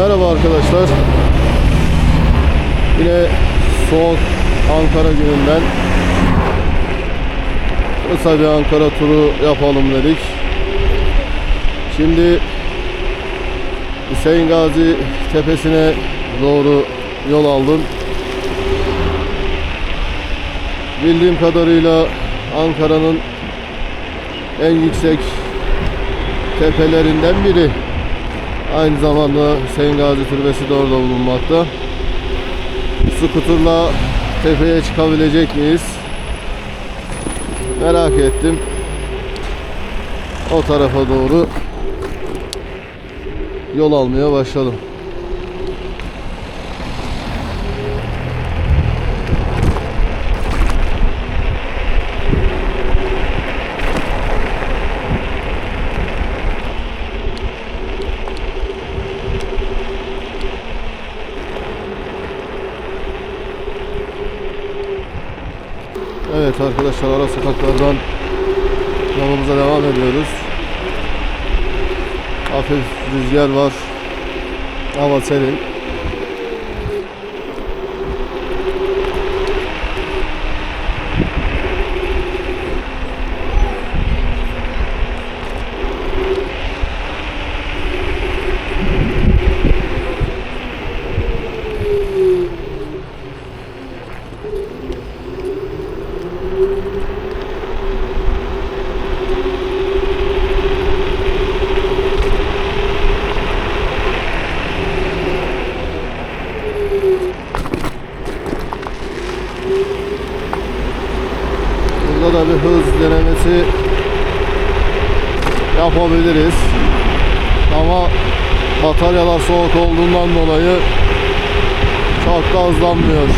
Merhaba arkadaşlar. Yine soğuk Ankara gününden kısa bir Ankara turu yapalım dedik. Şimdi Hüseyin Gazi tepesine doğru yol aldım. Bildiğim kadarıyla Ankara'nın en yüksek tepelerinden biri. Aynı zamanda Hüseyin Gazi Türbesi de orada bulunmakta. Skuturla tepeye çıkabilecek miyiz? Merak ettim. O tarafa doğru yol almaya başladım. Arkadaşlar ara sokaklardan yolumuza devam ediyoruz. Hafif rüzgar var. Hava serin. Da bir hız denemesi yapabiliriz. Ama bataryalar soğuk olduğundan dolayı çok da hızlanmıyor.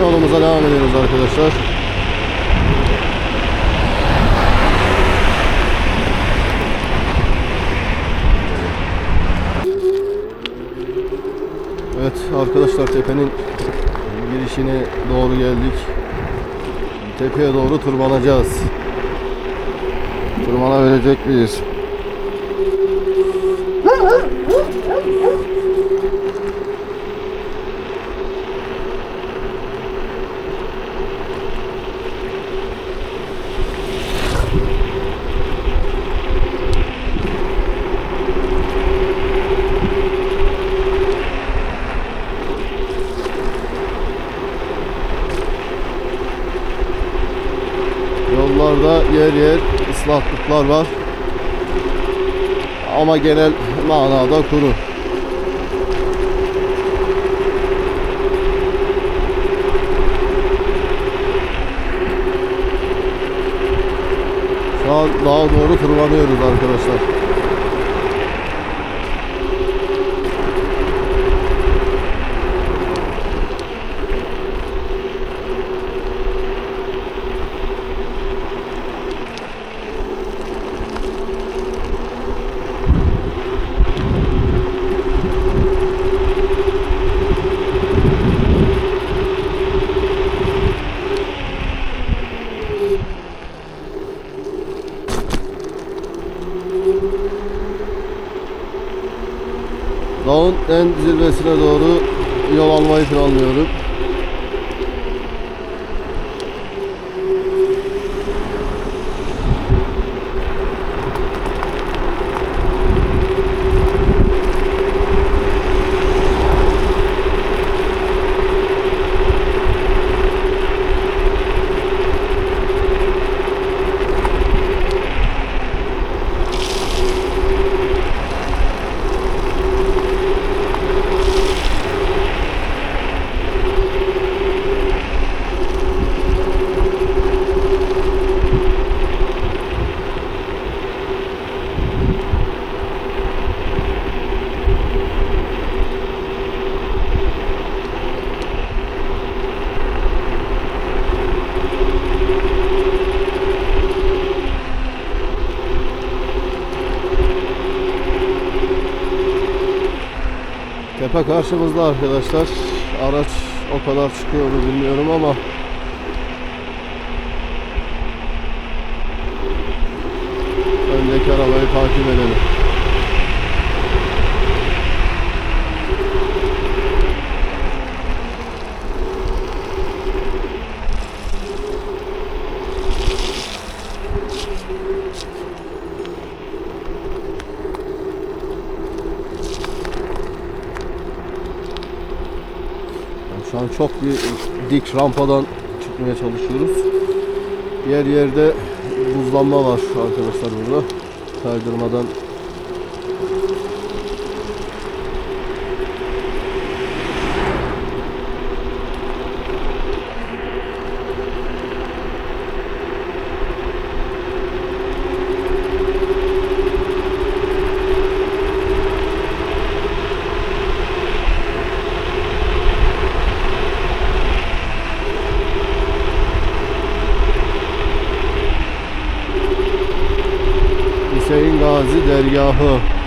Yolumuza devam ediyoruz arkadaşlar. Evet arkadaşlar tepenin girişine doğru geldik. Tepeye doğru tırmanacağız. Tırmanabilecek miyiz? Yollarda yer yer ıslaklıklar var. Ama genel manada kuru. Şu an dağa doğru tırmanıyoruz arkadaşlar. Dağın en zirvesine doğru yol almayı planlıyorum. Tepe karşımızda arkadaşlar. Araç o kadar çıkıyor mu bilmiyorum ama öndeki arabayı takip edelim. An çok bir dik rampadan çıkmaya çalışıyoruz. Yer yerde buzlanma var arkadaşlar burada. Kaydırmadan Hüseyin Gazi Dergahı.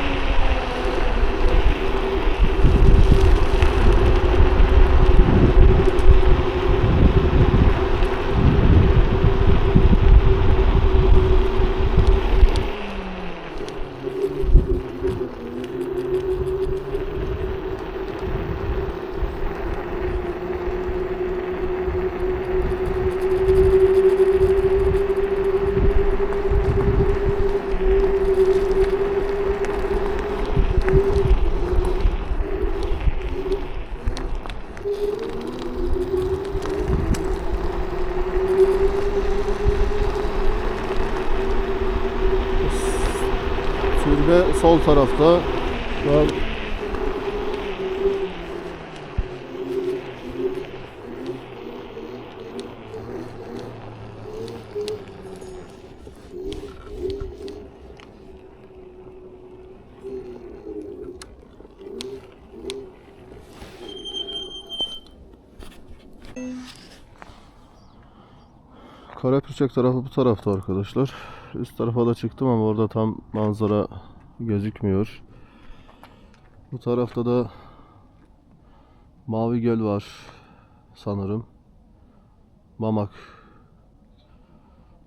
Sol tarafta. An Karapürçek tarafı bu tarafta arkadaşlar. Üst tarafa da çıktım ama orada tam manzara gözükmüyor. Bu tarafta da Mavi Göl var sanırım. Mamak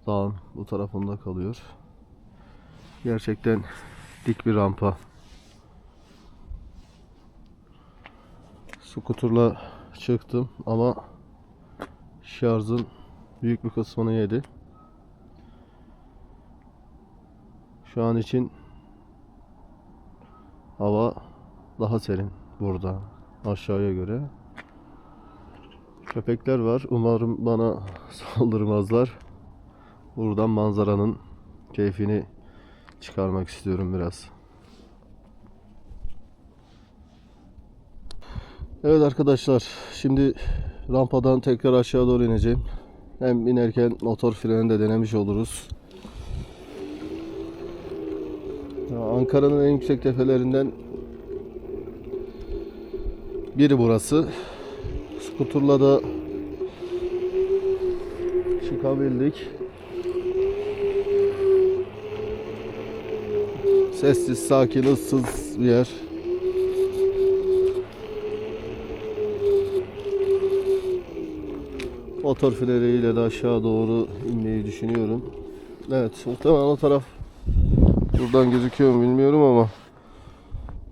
dağın bu tarafında kalıyor. Gerçekten dik bir rampa. Skuturla çıktım ama şarjın büyük bir kısmını yedi. Şu an için hava daha serin burada aşağıya göre. Köpekler var. Umarım bana saldırmazlar. Buradan manzaranın keyfini çıkarmak istiyorum biraz. Evet arkadaşlar, şimdi rampadan tekrar aşağı doğru ineceğim. Hem inerken motor freni de denemiş oluruz. Ankara'nın en yüksek tepelerinden biri burası. Skuturla da çıkabildik. Sessiz, sakin, ıssız bir yer. Motor freniyle de aşağı doğru inmeyi düşünüyorum. Evet, muhtemelen o taraf buradan gözüküyor mu bilmiyorum ama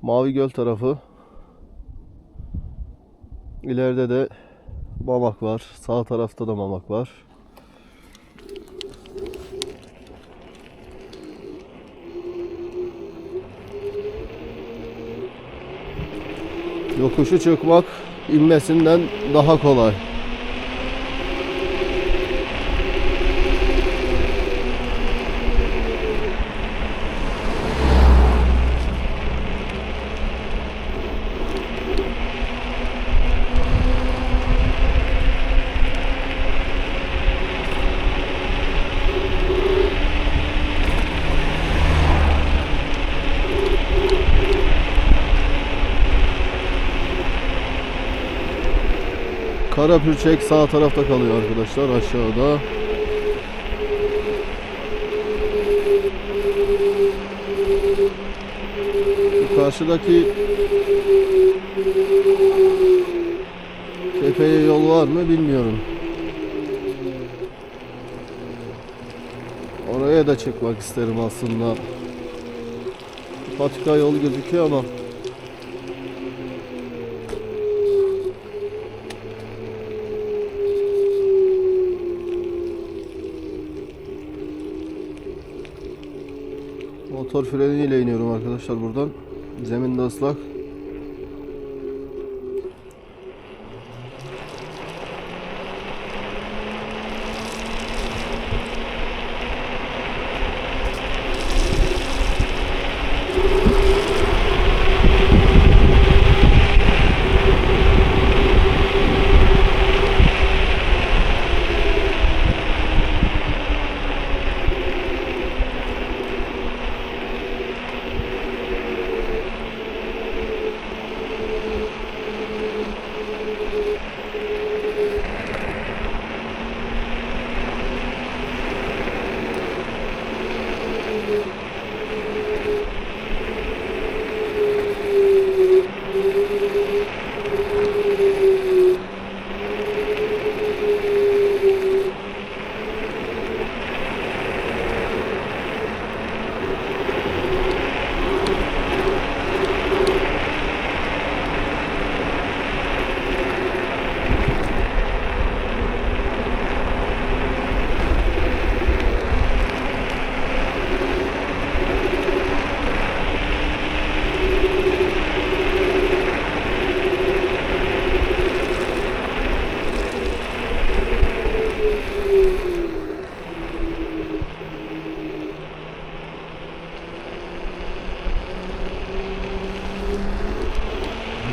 Mavi Göl tarafı İleride de Mamak var. Sağ tarafta da Mamak var. Yokuşu çıkmak inmesinden daha kolay. Karapürçek sağ tarafta kalıyor arkadaşlar aşağıda. Şu karşıdaki tepeye yol var mı bilmiyorum. Oraya da çıkmak isterim aslında. Patika yol gözüküyor ama Motor freniyle iniyorum arkadaşlar buradan. Zemin de ıslak.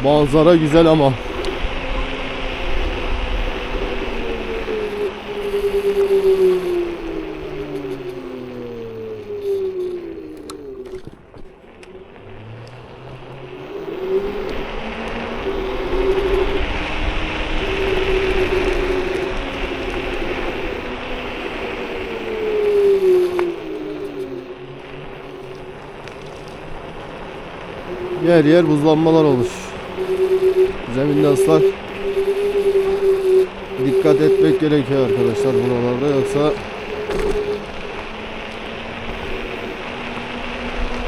Manzara güzel ama. Yer yer buzlanmalar olmuş. Zeminde ıslak. Dikkat etmek gerekiyor arkadaşlar buralarda yoksa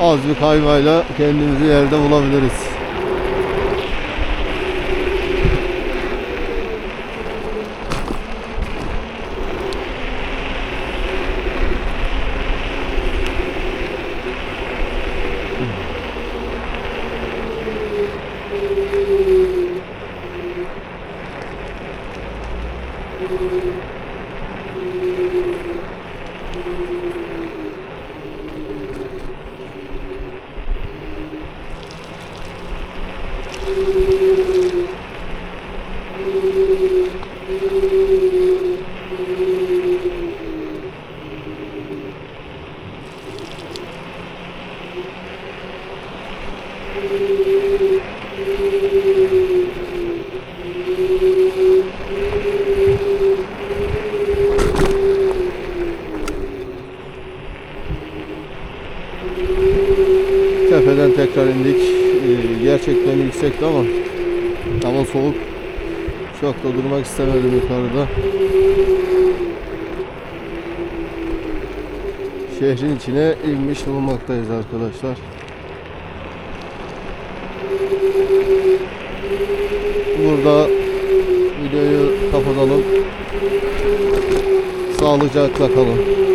az bir kaymayla kendimizi yerde bulabiliriz. Gerçekten yüksekti ama hava soğuk. Çok da durmak istemedim yukarıda. Şehrin içine inmiş bulunmaktayız arkadaşlar. Burada videoyu kapatalım. Sağlıcakla kalın.